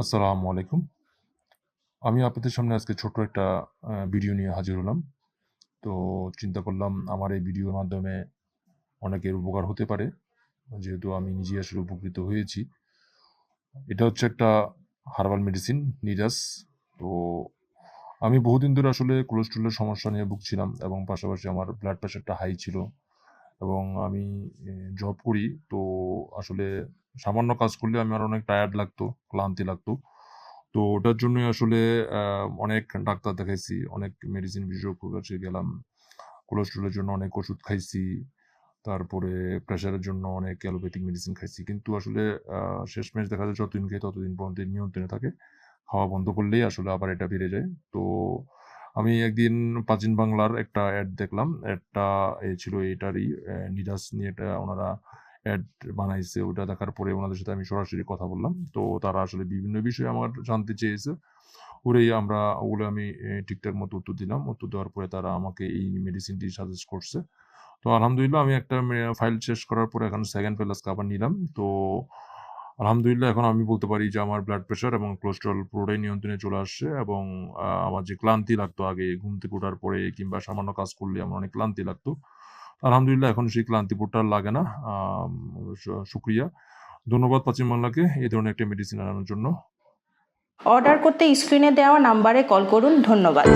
আসসালামু আলাইকুম। আমি আপনাদের সামনে আজকে ছোট্ট একটা ভিডিও নিয়ে হাজির হলাম। তো চিন্তা করলাম আমার এই ভিডিওর মাধ্যমে অনেকের উপকার হতে পারে। যেহেতু আমি নিজেই আসলে উপকৃত হয়েছি। এটা হচ্ছে একটা হার্বাল মেডিসিন নিরাস। তো আমি বহুদিন ধরে আসলে কোলেস্ট্রলের সমস্যা নিয়ে ভুগছিলাম এবং পাশাপাশি আমার ব্লাড প্রেশারটা হাই ছিল এবং আমি জব করি। তো আসলে সামান্য কাজ করলে আমার অনেক টায়ার্ড লাগতো, ক্লান্তি লাগতো। তো ওটার জন্যই আসলে অনেক ডাক্তার দেখাইছি, অনেক মেডিসিন বিশেষজ্ঞের কাছে গেলাম। কোলেস্টেরলের জন্য অনেক ওষুধ খাইছি। তারপরে প্রেশারের জন্য অনেক অ্যালোপ্যাথিক মেডিসিন খাইছি। কিন্তু আসলে শেষমেশ দেখা যায় যতদিন খাই ততদিন পর্যন্ত নিয়ন্ত্রণে থাকে। খাওয়া বন্ধ করলেই আসলে আবার এটা বেড়ে যায়। তো আমি একদিন প্রাচীন বাংলার একটা অ্যাড দেখলাম। এডটা এ ছিল এটারই নিরাস নিয়ে এটা ওনারা এড বানাইছে। ওটা দেখার পরে ওনাদের সাথে আমি সরাসরি কথা বললাম। তো তারা আসলে বিভিন্ন বিষয়ে আমার জানতে চেয়েছে। পরেই আমরা, ওগুলো আমি ঠিকঠাক মতো উত্তর দিলাম। উত্তর দেওয়ার পরে তারা আমাকে এই মেডিসিনটি সাজেস্ট করছে। তো আলহামদুলিল্লাহ আমি একটা ফাইল শেষ করার পরে এখন 2nd ফাইল আজকে আবার নিলাম। তো আলহামদুলিল্লাহ এখন আমি বলতে পারি যে আমার ব্লাড প্রেশার এবং কোলেস্টেরল পুরোটাই নিয়ন্ত্রণে চলে আসছে এবং আমার যে ক্লান্তি লাগতো আগে ঘুম থেকে ওঠার পরে কিংবা সামান্য কাজ করলে আমার অনেক ক্লান্তি লাগতো। আলহামদুলিল্লাহ, এখন সেই ক্লান্তিবোধটা লাগে না। শুক্রিয়া ধন্যবাদ প্রাচীন বাংলাকে এই ধরনের একটা মেডিসিন আনানোর জন্য। অর্ডার করতে স্ক্রিনে দেওয়া নাম্বারে কল করুন। ধন্যবাদ।